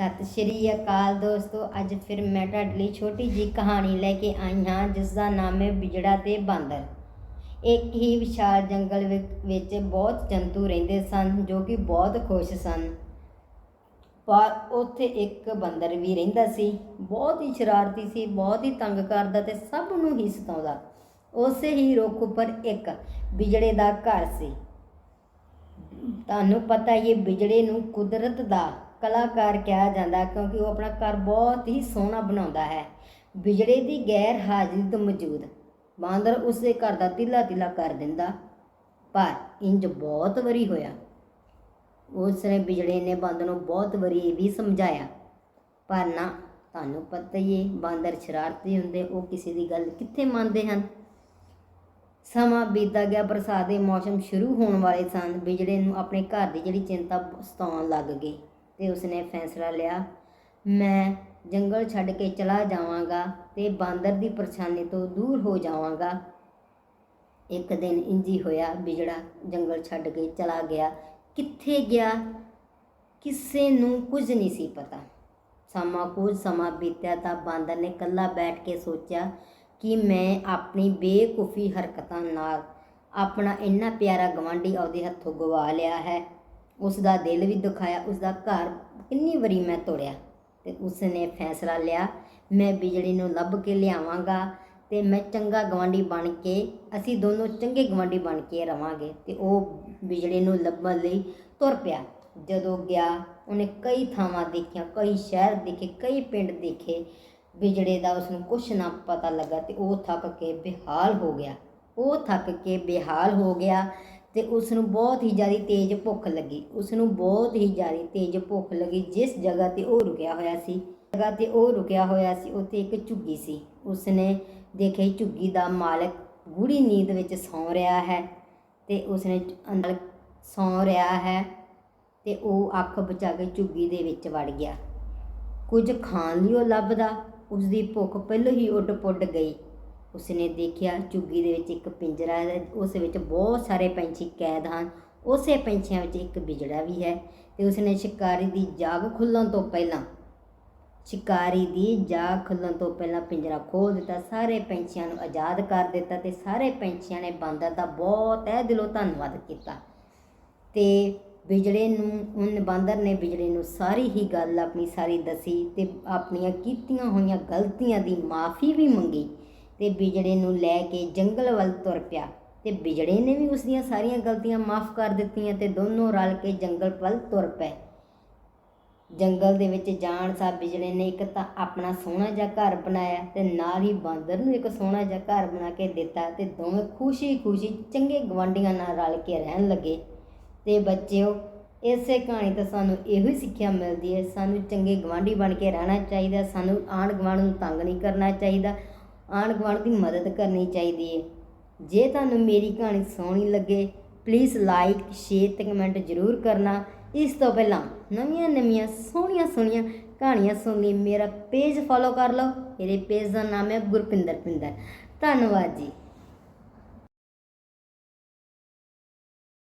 ਸਤਿ ਸ਼੍ਰੀ ਅਕਾਲ ਦੋਸਤੋ, ਅੱਜ ਫਿਰ ਮੈਂ ਤੁਹਾਡੇ ਲਈ ਛੋਟੀ ਜੀ ਕਹਾਣੀ ਲੈ ਕੇ ਆਈ ਹਾਂ ਜਿਸ ਦਾ ਨਾਮ ਹੈ ਬਿਜੜਾ ਤੇ ਬਾਂਦਰ। ਇੱਕ ਹੀ ਵਿਸ਼ਾਲ ਜੰਗਲ ਵਿ- ਵਿੱਚ ਬਹੁਤ ਜੰਤੂ ਰਹਿੰਦੇ ਸਨ, ਜੋ ਕਿ ਬਹੁਤ ਖੁਸ਼ ਸਨ। ਪਰ ਉੱਥੇ ਇੱਕ ਬਾਂਦਰ ਵੀ ਰਹਿੰਦਾ ਸੀ। ਬਹੁਤ ਹੀ ਸ਼ਰਾਰਤੀ ਸੀ, ਬਹੁਤ ਹੀ ਤੰਗ ਕਰਦਾ ਤੇ ਸਭ ਨੂੰ ਹੀ ਸਤਾਉਂਦਾ। ਉਸੇ ਹੀ ਰੁੱਖ ਉੱਪਰ ਇੱਕ ਬਿਜੜੇ ਦਾ ਘਰ ਸੀ। ਤੁਹਾਨੂੰ ਪਤਾ ਹੀ ਹੈ, ਬਿਜੜੇ ਨੂੰ ਕੁਦਰਤ ਦਾ ਕਲਾਕਾਰ ਕਿਹਾ ਜਾਂਦਾ ਕਿਉਂਕਿ ਉਹ ਆਪਣਾ ਘਰ ਬਹੁਤ ਹੀ ਸੋਹਣਾ ਬਣਾਉਂਦਾ ਹੈ। ਬਿਜੜੇ ਦੀ ਗੈਰ ਹਾਜ਼ਰੀ ਤੋਂ ਮੌਜੂਦ, ਬਾਂਦਰ ਉਸਦੇ ਘਰ ਦਾ ਤਿੱਲਾ ਤਿੱਲਾ ਕਰ ਦਿੰਦਾ, ਪਰ ਇੰਜ ਬਹੁਤ ਵਾਰੀ ਹੋਇਆ। ਉਸ ਨੇ ਬਿਜੜੇ ਨੇ ਬਾਂਦਰ ਨੂੰ ਬਹੁਤ ਵਾਰੀ ਵੀ ਸਮਝਾਇਆ, ਪਰ ਨਾ, ਤੁਹਾਨੂੰ ਪਤਾ ਹੀ ਹੈ ਬਾਂਦਰ ਸ਼ਰਾਰਤੀ ਹੁੰਦੇ, ਉਹ ਕਿਸੇ ਦੀ ਗੱਲ ਕਿੱਥੇ ਮੰਨਦੇ ਹਨ? ਸਮਾਂ ਬੀਤਦਾ ਗਿਆ, ਬਰਸਾਤ ਦੇ ਮੌਸਮ ਸ਼ੁਰੂ ਹੋਣ ਵਾਲੇ ਸਨ। ਬਿਜੜੇ ਨੂੰ ਆਪਣੇ ਘਰ ਦੀ ਜਿਹੜੀ ਚਿੰਤਾ ਸਤਾਉਣ ਲੱਗ ਗਈ। ਤੇ ਉਸਨੇ ਫੈਸਲਾ ਲਿਆ, ਮੈਂ ਜੰਗਲ ਛੱਡ ਕੇ ਚਲਾ ਜਾਵਾਂਗਾ ਤੇ ਬਾਂਦਰ ਦੀ ਪਰੇਸ਼ਾਨੀ ਤੋਂ ਦੂਰ ਹੋ ਜਾਵਾਂਗਾ। ਇੱਕ ਦਿਨ ਇੰਜੀ ਹੋਇਆ, ਬਿਜੜਾ ਜੰਗਲ ਛੱਡ ਕੇ ਚਲਾ ਗਿਆ। ਕਿੱਥੇ ਗਿਆ? ਕਿਸੇ ਨੂੰ ਕੁਝ ਨਹੀਂ ਸੀ ਪਤਾ। ਸਮਾਂ ਕੁਝ ਸਮਾਂ ਬੀਤਿਆ ਤਾਂ ਬਾਂਦਰ ਨੇ ਇਕੱਲਾ ਬੈਠ ਕੇ ਸੋਚਿਆ ਕਿ ਮੈਂ ਆਪਣੀ ਬੇਕੂਫੀ ਹਰਕਤਾਂ ਨਾਲ ਆਪਣਾ ਇੰਨਾ ਪਿਆਰਾ ਗਵਾਂਢੀ ਉਹਦੇ ਹੱਥੋਂ ਗਵਾ ਲਿਆ ਹੈ। ਉਸ ਦਾ ਦਿਲ ਵੀ ਦੁਖਾਇਆ ਉਸ ਦਾ ਘਰ ਕਿੰਨੀ ਵਾਰੀ ਮੈਂ ਤੋੜਿਆ ਤੇ ਉਸ ਨੇ ਫੈਸਲਾ ਲਿਆ, ਮੈਂ ਬਿਜਲੀ ਨੂੰ ਲੱਭ ਕੇ ਲਿਆਵਾਂਗਾ ਤੇ ਮੈਂ ਚੰਗਾ ਗਵਾਂਢੀ ਬਣ ਕੇ, ਅਸੀਂ ਦੋਨੋਂ ਚੰਗੇ ਗਵਾਂਢੀ ਬਣ ਕੇ ਰਵਾਂਗੇ ਤੇ ਉਹ ਬਿਜਲੀ ਨੂੰ ਲੱਭਣ ਲਈ ਤੁਰ ਪਿਆ। ਜਦੋਂ ਗਿਆ, ਉਹਨੇ ਕਈ ਥਾਵਾਂ ਦੇਖੀਆਂ, ਕਈ ਸ਼ਹਿਰ ਦੇਖੇ, ਕਈ ਪਿੰਡ ਦੇਖੇ ਬਿਜੜੇ ਦਾ ਉਸ ਨੂੰ ਕੁਛ ਨਾ ਪਤਾ ਲੱਗਾ ਤੇ ਉਹ ਥੱਕ ਕੇ ਬੇਹਾਲ ਹੋ ਗਿਆ। ਉਹ ਥੱਕ ਕੇ ਬੇਹਾਲ ਹੋ ਗਿਆ ਤੇ ਉਸ ਨੂੰ ਬਹੁਤ ਹੀ ਜ਼ਿਆਦਾ ਤੇਜ਼ ਭੁੱਖ ਲੱਗੀ। ਉਸ ਨੂੰ ਬਹੁਤ ਹੀ ਜ਼ਿਆਦਾ ਤੇਜ਼ ਭੁੱਖ ਲੱਗੀ। ਜਿਸ ਜਗ੍ਹਾ ਤੇ ਉਹ ਰੁਕਿਆ ਹੋਇਆ ਸੀ, ਜਗ੍ਹਾ ਤੇ ਉਹ ਰੁਕਿਆ ਹੋਇਆ ਸੀ, ਉੱਥੇ ਇੱਕ ਝੁੱਗੀ ਸੀ। ਉਸਨੇ ਦੇਖਿਆ ਝੁੱਗੀ ਦਾ ਮਾਲਕ ਗੂੜੀ ਨੀਂਦ ਵਿੱਚ ਸੌਂ ਰਿਹਾ ਹੈ ਤੇ ਉਸਨੇ ਅੰਦਰ ਸੌਂ ਰਿਹਾ ਹੈ ਤੇ ਉਹ ਅੱਖ ਬਚਾ ਕੇ ਝੁੱਗੀ ਦੇ ਵਿੱਚ ਵੜ ਗਿਆ। ਕੁਝ ਖਾਣ ਲਈ ਉਹ ਲੱਭਦਾ ਉਸ ਦੀ ਭੁੱਖ ਪਹਿਲਾਂ ਹੀ ਉੱਡ ਪੁੱਡ ਗਈ। ਉਸਨੇ ਦੇਖਿਆ ਝੁੱਗੀ ਦੇ ਵਿੱਚ ਇੱਕ ਪਿੰਜਰਾ ਹੈ, ਉਸ ਵਿੱਚ ਬਹੁਤ ਸਾਰੇ ਪੰਛੀ ਕੈਦ ਹਨ। ਉਸੇ ਪੰਛੀਆਂ ਵਿੱਚ ਇੱਕ ਬਿਜੜਾ ਵੀ ਹੈ ਤੇ ਉਸਨੇ ਸ਼ਿਕਾਰੀ ਦੀ ਜਾਗ ਖੁੱਲਣ ਤੋਂ ਪਹਿਲਾਂ, ਸ਼ਿਕਾਰੀ ਦੀ ਜਾਗ ਖੁੱਲਣ ਤੋਂ ਪਹਿਲਾਂ ਪਿੰਜਰਾ ਖੋਲ ਦਿੱਤਾ, ਸਾਰੇ ਪੰਛੀਆਂ ਨੂੰ ਆਜ਼ਾਦ ਕਰ ਦਿੱਤਾ ਤੇ ਸਾਰੇ ਪੰਛੀਆਂ ਨੇ ਬਾਂਦਰ ਦਾ ਬਹੁਤ ਹੈ ਦਿਲੋਂ ਧੰਨਵਾਦ ਕੀਤਾ। ਤੇ ਬਿਜੜੇ ਨੂੰ ਉਹਨ ਬਾਂਦਰ ਨੇ ਬਿਜੜੇ ਨੂੰ ਸਾਰੀ ਹੀ ਗੱਲ ਆਪਣੀ ਸਾਰੀ ਦੱਸੀ ਤੇ ਆਪਣੀਆਂ ਕੀਤੀਆਂ ਹੋਈਆਂ ਗਲਤੀਆਂ ਦੀ ਮਾਫੀ ਵੀ ਮੰਗੀ। ਤੇ ਬਿਜੜੇ ਨੂੰ ਲੈ ਕੇ ਜੰਗਲ ਵੱਲ ਤੁਰ ਪਿਆ ਤੇ ਬਿਜੜੇ ਨੇ ਵੀ ਉਸ ਦੀਆਂ ਸਾਰੀਆਂ ਗਲਤੀਆਂ ਮਾਫ ਕਰ ਦਿੱਤੀਆਂ ਤੇ ਦੋਨੋਂ ਰਲ ਕੇ ਜੰਗਲ ਵੱਲ ਤੁਰ ਪਏ। ਜੰਗਲ ਦੇ ਵਿੱਚ ਜਾਣ ਸਾਰ ਬਿਜੜੇ ਨੇ ਇੱਕ ਤਾਂ ਆਪਣਾ ਸੋਹਣਾ ਜਿਹਾ ਘਰ ਬਣਾਇਆ ਤੇ ਨਾਲ ਹੀ ਬਾਂਦਰ ਨੂੰ ਇੱਕ ਸੋਹਣਾ ਜਿਹਾ ਘਰ ਬਣਾ ਕੇ ਦਿੱਤਾ ਤੇ ਦੋਵੇਂ ਖੁਸ਼ੀ-ਖੁਸ਼ੀ ਚੰਗੇ ਗਵਾਂਢੀਆਂ ਨਾਲ ਰਲ ਕੇ ਰਹਿਣ ਲੱਗੇ। ਤੇ ਬੱਚਿਓ, ਇਸੇ ਕਹਾਣੀ ਤੋਂ ਸਾਨੂੰ ਇਹੋ ਹੀ ਸਿੱਖਿਆ ਮਿਲਦੀ ਹੈ, ਸਾਨੂੰ ਚੰਗੇ ਗਵਾਂਢੀ ਬਣ ਕੇ ਰਹਿਣਾ ਚਾਹੀਦਾ, ਸਾਨੂੰ ਆਂਢ ਗੁਆਂਢ ਨੂੰ ਤੰਗ ਨਹੀਂ ਕਰਨਾ ਚਾਹੀਦਾ ਆਂਢ ਗੁਆਂਢ ਦੀ ਮਦਦ ਕਰਨੀ ਚਾਹੀਦੀ ਹੈ ਜੇ ਤੁਹਾਨੂੰ ਮੇਰੀ ਕਹਾਣੀ ਸੋਹਣੀ ਲੱਗੇ ਪਲੀਜ਼ ਲਾਈਕ ਸ਼ੇਅਰ ਤੇ ਕਮੈਂਟ ਜ਼ਰੂਰ ਕਰਨਾ। ਇਸ ਤੋਂ ਪਹਿਲਾਂ ਨਵੀਆਂ ਨਵੀਆਂ ਸੋਹਣੀਆਂ ਸੋਹਣੀਆਂ ਕਹਾਣੀਆਂ ਸੁਣ ਲਈ ਮੇਰਾ ਪੇਜ ਫੋਲੋ ਕਰ ਲਓ। ਮੇਰੇ ਪੇਜ ਦਾ ਨਾਮ ਹੈ ਗੁਰਪਿੰਦਰ ਪਿੰਦਰ। ਧੰਨਵਾਦ ਜੀ।